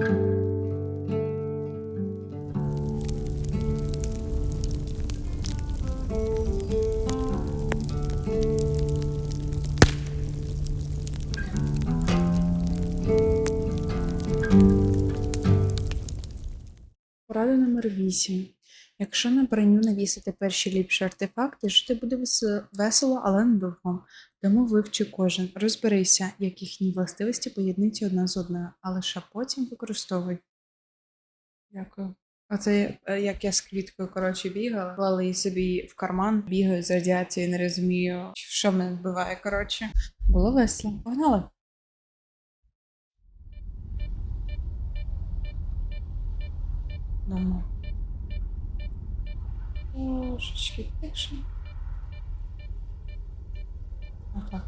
Порада номер 8. Якщо на броню навісити перші ліпші артефакти, жити буде весело, але недовго. Тому вивчи кожен. Розберися, як їхні властивості поєднуються одна з одною, а лише потім використовуй. Дякую. Оце е, як я з квіткою коротше бігала, клала її собі в карман, бігаю з радіацією, не розумію, що мене вбиває. Коротше, було весело. Погнали. Дома. Трошечки тише. Ага.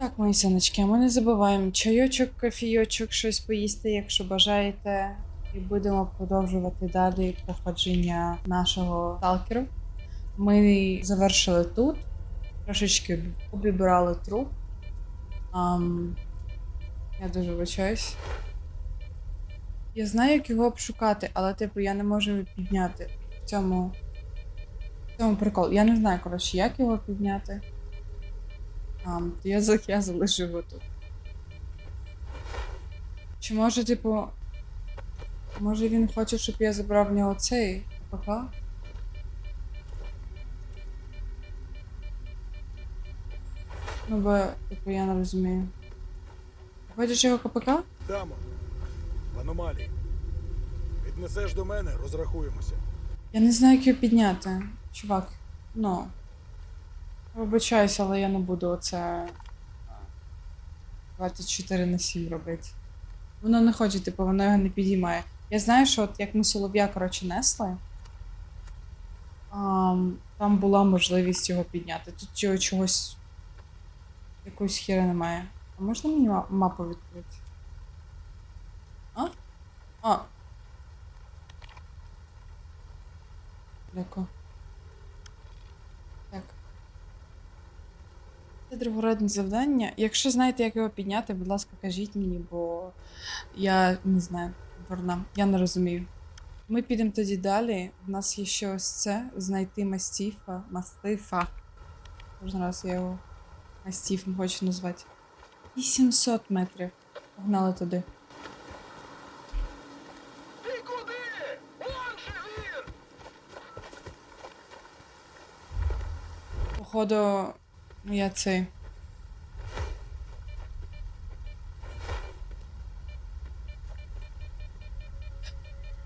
Так, мої сонечки, а ми не забуваємо чайочок, кофійочок, щось поїсти, якщо бажаєте. І будемо продовжувати далі проходження нашого сталкеру. Ми завершили тут. Трошечки обібрали труп. Ам, я дуже вибачаюсь. Я знаю, як його обшукати, але типу я не можу його підняти. Цьому. В цьому прикол. Я не знаю, коротше, як його підняти. А, то я, я залишу його тут. Чи може, типу. Може він хоче, щоб я забрав в нього цей КПК? Ну, бо, типу, я не розумію. Хочеш його КПК? Дамо, в аномалії. Віднесеш до мене, розрахуємося. Я не знаю, як його підняти. Чувак, ну. Вибачаюся, але я не буду оце е, 24 на 7 робити. Воно не хоче, типу, воно його не підіймає. Я знаю, що от як ми солов'я, коротше, несли, ам, там була можливість його підняти. Тут цього чогось. Якоїсь хіра немає. А можна мені мапу відкрити? А? А, Дякую. Так. Це другородне завдання. Якщо знаєте, як його підняти, будь ласка, кажіть мені, бо я не знаю, дурна, я не розумію. Ми підемо тоді далі. У нас є ще ось це знайти мастіфа. Мастифа. Кожен раз я його мастіфом хочу назвати. І 700 метрів. Погнали туди. Ну, я цей.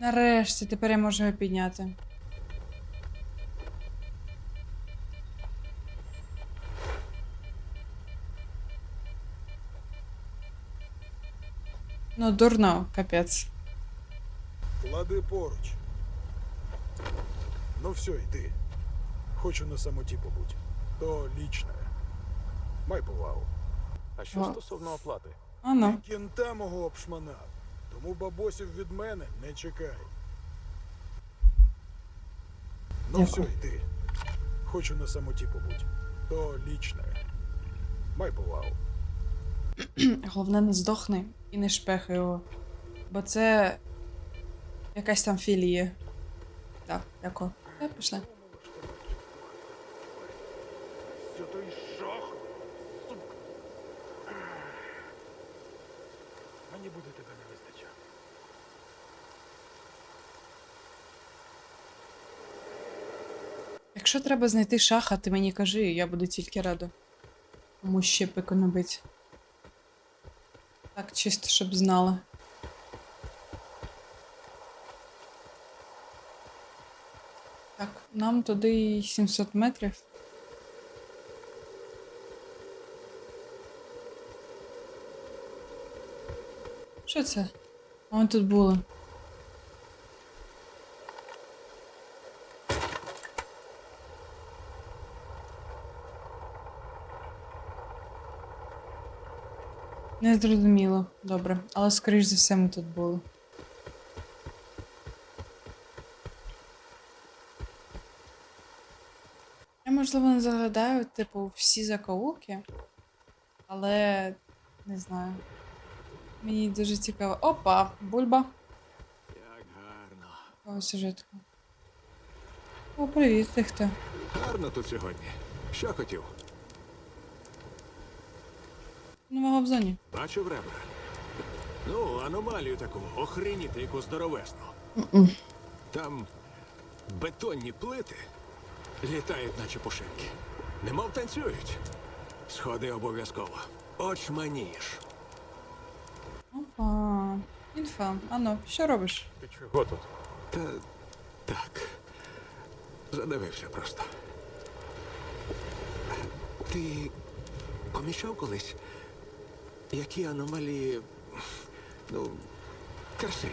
Нарешті, тепер я можу його підняти. Ну, дурно, капець. Клади поруч. Ну все, йди. Хочу на самоті побудь. То лічне. Май повагу. А що О. стосовно оплати? А ну. Ти кінта мого обшманав. Тому бабосів від мене не чекай. Ну Дякую. все, йди. Хочу на самоті побудь. То лічне. Май повагу. Головне, не здохни і не шпехай його. Бо це якась там філія. Так, дякую. Та, пішли. Що той шах? Мені буде тебе не вистачати. Якщо треба знайти шаха, ти мені кажи, я буду тільки рада. Кому ще пику набить. Так, чисто, щоб знала. Так, нам туди 700 метрів. Що це? А Ми тут були. Не зрозуміло. Добре. Але скоріш за все ми тут були. Я, можливо, не заглядаю, типу, всі закоулки, але не знаю. Мені дуже цікаво. Опа, бульба. Як гарно. О, сюжетка. О, привіт, ти хто? Гарно тут сьогодні. Що хотів? Нового в зоні. Бачив ребра? Ну, аномалію таку, охреніти яку здоровесну. Там бетонні плити літають, наче пушинки. Немов танцюють. Сходи обов'язково. Очманієш. Опа. Інфа. Ано, що робиш? Ти чого тут? Та так. Задивився просто. Ти помічав колись, які аномалії, ну, красиві.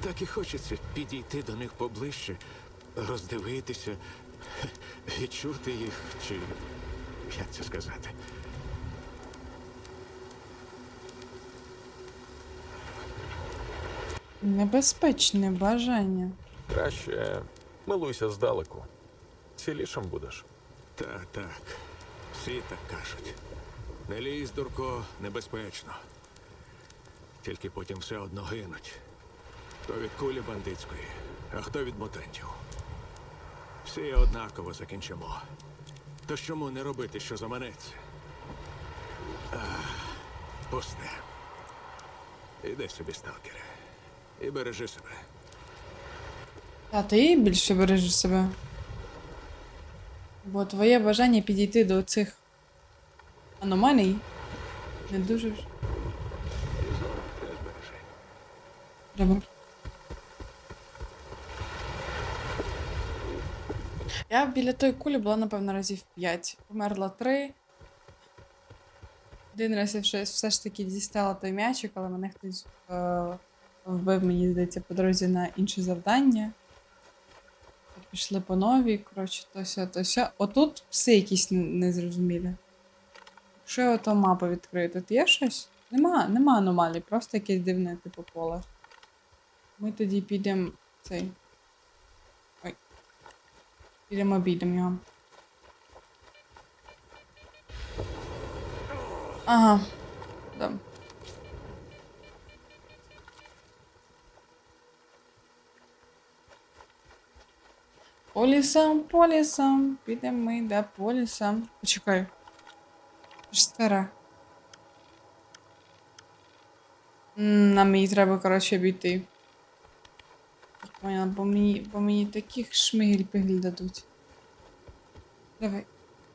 Так і хочеться підійти до них поближче, роздивитися, відчути їх, чи як це сказати. Небезпечне бажання. Краще милуйся здалеку. Цілішим будеш. Та так, всі так кажуть. Не лізь, дурко, небезпечно. Тільки потім все одно гинуть. Хто від кулі бандитської, а хто від мутантів. Всі однаково закінчимо. То чому не робити, що заманеться? Ах, пусте. Іди собі, сталкере. І бережи себе. А ти більше бережеш себе. Бо твоє бажання підійти до цих аномалій не дуже ж. Бережи. Добре. Я біля тої кулі була, напевно, разів 5. Померла 3. Один раз я все ж таки дістала той м'ячик, але мене хтось е, вбив, мені здається, по дорозі на інше завдання. Пішли по новій, коротше, то ся, то ся. Отут пси якісь не- незрозумілі. Що я ото мапу відкрию? Тут є щось? Нема, нема аномалій, просто якесь дивне типу поле. Ми тоді підемо цей. Ой. Підемо обійдемо його. Ага. Да. По лісам, по лісам, підемо ми, да, по. Почекай. Ж стара. Нам її треба, коротше, обійти. Поняла, бо мені, бо мені таких шмигель-пигель дадуть. Давай,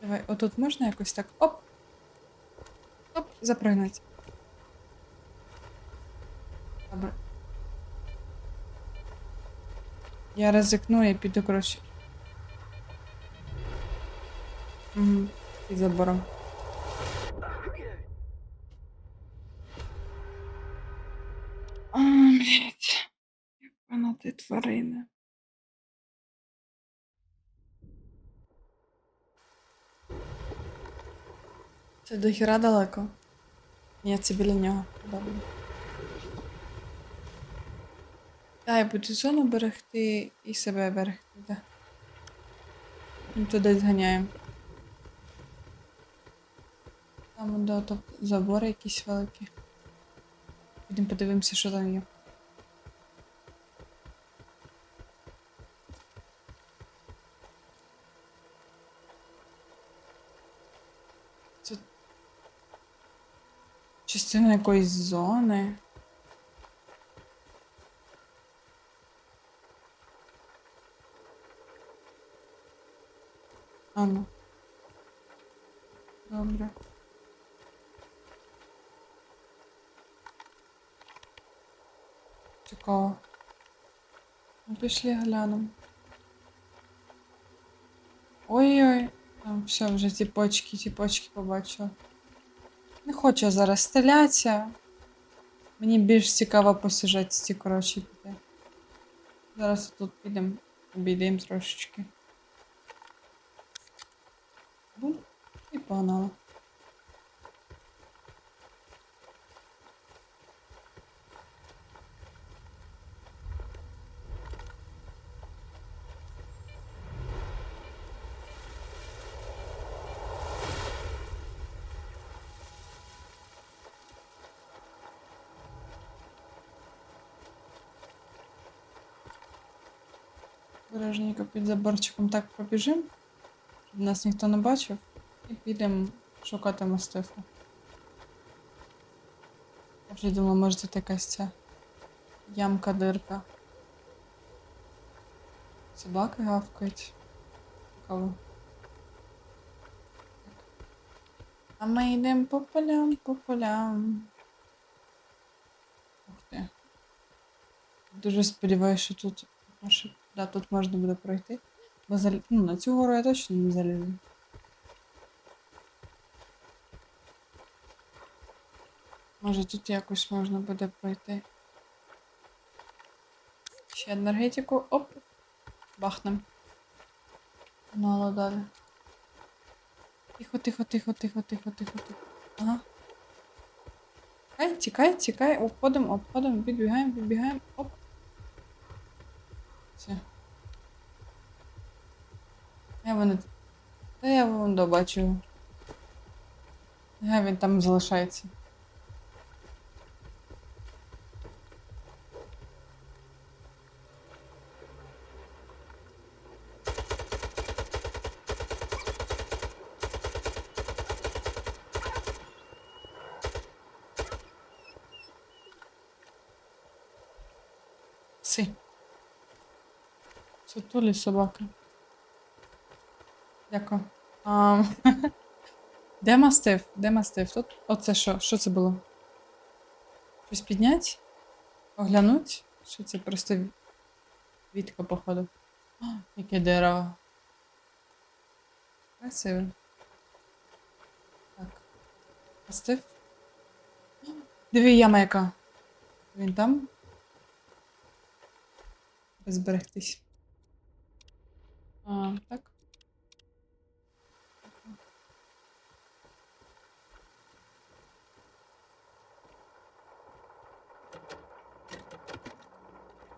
давай, отут можна якось так. Оп! Оп, запригнуть. Добре. Я ризикну і піду, коротше. Угу. Під забором. А, блядь. Вона ти тварина. Це до хіра далеко. Ні, це біля нього. Добре. Та, я буду зону берегти і себе берегти, да. Туди зганяємо. Там до то забори якісь великі. Підемо подивимося, що там є. Це частина якоїсь зони. А ну. Добре. Цікаво. Ну, пішли глянемо. Ой-ой. Там все, вже ті почки, ті побачила. Не хочу зараз стрілятися. Мені більш цікаво по сюжетці, коротше, піти. Зараз тут підемо, обійдемо трошечки. Бум. І погнали. Бережненько під заборчиком так побіжимо, щоб нас ніхто не бачив, і підемо шукати мастифу. Я вже думала, може тут якась ця ямка дирка. Собаки гавкають. А ми йдемо по полям, по полям. Ух ти. Дуже сподіваюся, що тут, що, да, тут можна буде пройти. Бо зал... ну, на цю гору я точно не залізу. Може тут якось можна буде пройти. Ще енергетику. Оп. Бахнем. Мало далі. Тихо, тихо, тихо, тихо, тихо, тихо, тихо. Ага. Тікай, тікай, тікай, обходимо, обходимо, відбігаємо, відбігаємо. Оп. Все. Я вони. Та я вон добачу. Нехай він там залишається. Си. Сутулі собака. Дякую. А, де мастив? Де мастив? Тут? Оце що? Що це було? Щось піднять? Оглянуть? Що це просто вітка, походу? О, яке дерево. Красиве. Так. Мастив? О, Диви, яма яка. Він там? зберегтись. А, так.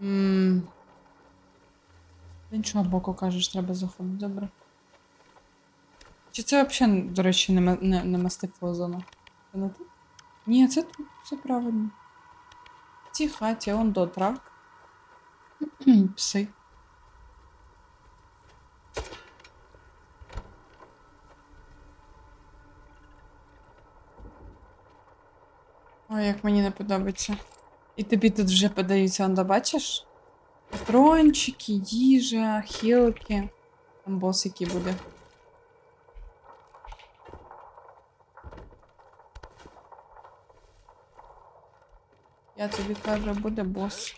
М. З іншого боку, кажеш, треба заходити. Добре. Чи це взагалі, до речі, не, не, не мастифова зона? Це не тут? Ні, це тут, все правильно. В цій хаті, он до трак. Пси. Ой, як мені не подобається. І тобі тут вже подаються, он бачиш? Патрончики, їжа, хілки. Там бос який буде. Я тобі кажу, буде бос.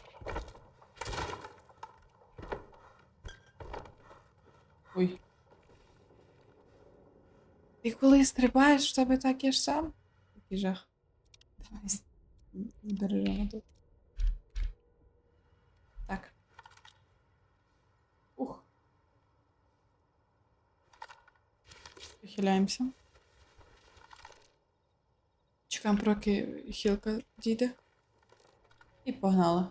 Ой. Ти коли стрибаєш, в тебе так є ж сам? Який жах. Давай збережемо тут. Так. Ух. Похиляємося. Чекаємо, поки хілка дійде. І погнали.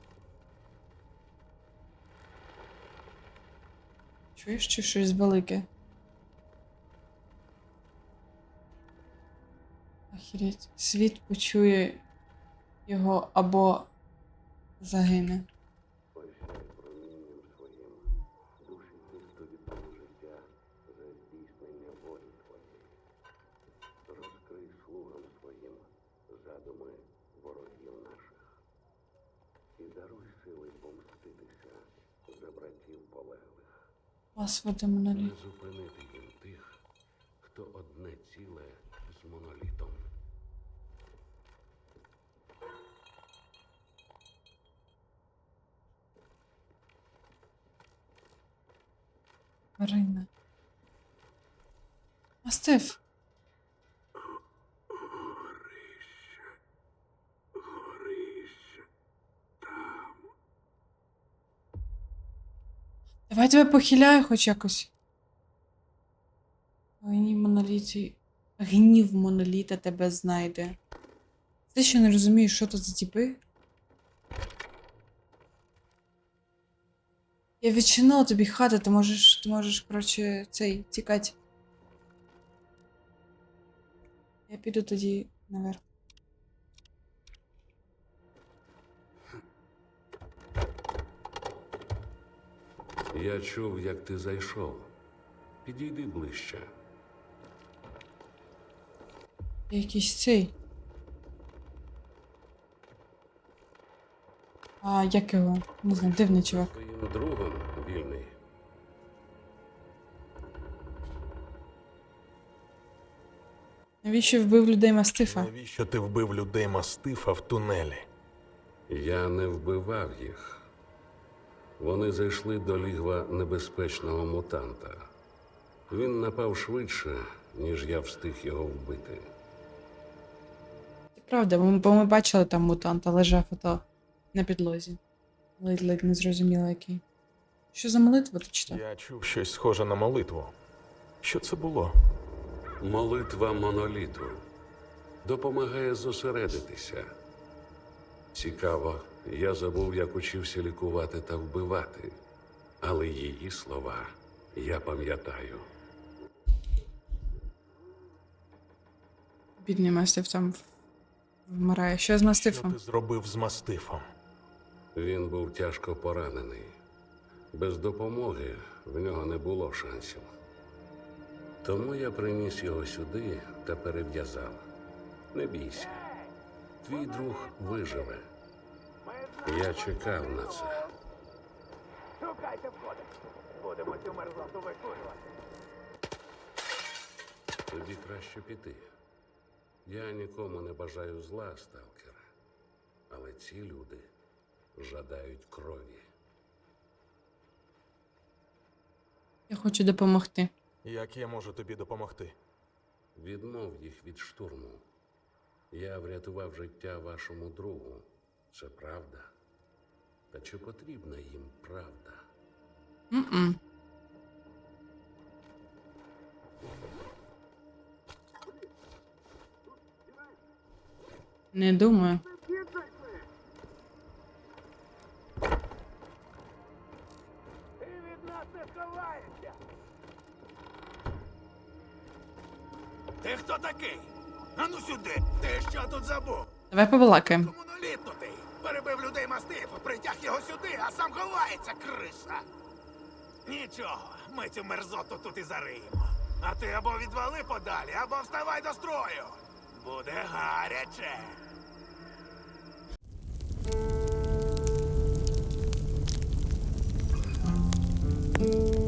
Чуєш, чи щось велике? Охереть. Світ почує його або загине. Полеглих. Моноліт. Не зупинити їм тих, хто одне ціле з монолітом. Марина. Мастив. Давай тебе похиляю хоч якось. Гнів моноліті. Гнів моноліта тебе знайде. Ти ще не розумієш, що тут за тіпи? Я відчинила тобі хату, ти можеш, ти можеш, коротше, цей, тікати. Я піду тоді наверх. Я чув, як ти зайшов. Підійди ближче. Якийсь цей. А як його? Не знаю, дивний чувак. Твоїм другом вільний. Навіщо вбив людей мастифа? Навіщо ти вбив людей мастифа в тунелі? Я не вбивав їх. Вони зайшли до лігва небезпечного мутанта. Він напав швидше, ніж я встиг його вбити. Правда, бо ми, бо ми бачили там мутанта, лежав ото на підлозі. Ледь-ледь не зрозуміло який. Що за молитва ти читав? Я чув щось схоже на молитву. Що це було? Молитва моноліту допомагає зосередитися. Цікаво, я забув, як учився лікувати та вбивати, але її слова я пам'ятаю. Бідний мастиф там вмирає. Що з Що мастифом? ти зробив з мастифом? Він був тяжко поранений. Без допомоги в нього не було шансів. Тому я приніс його сюди та перев'язав. Не бійся. Твій друг виживе. Я чекав на це. Шукайте входи. Будемо цю мерзоту викурювати. Тобі краще піти. Я нікому не бажаю зла, сталкера. Але ці люди жадають крові. Я хочу допомогти. Як я можу тобі допомогти? Відмов їх від штурму. Я врятував життя вашому другу. Це правда. Та чи потрібна їм правда? М-м. Не думаю. Такий? Ану сюди! Ти що тут забув? Давай побалакаємо. Монолітнутий. Перебив людей мастифа, притяг його сюди, а сам ховається, криса. Нічого, ми цю мерзоту тут і зариємо. А ти або відвали подалі, або вставай до строю. Буде гаряче. М,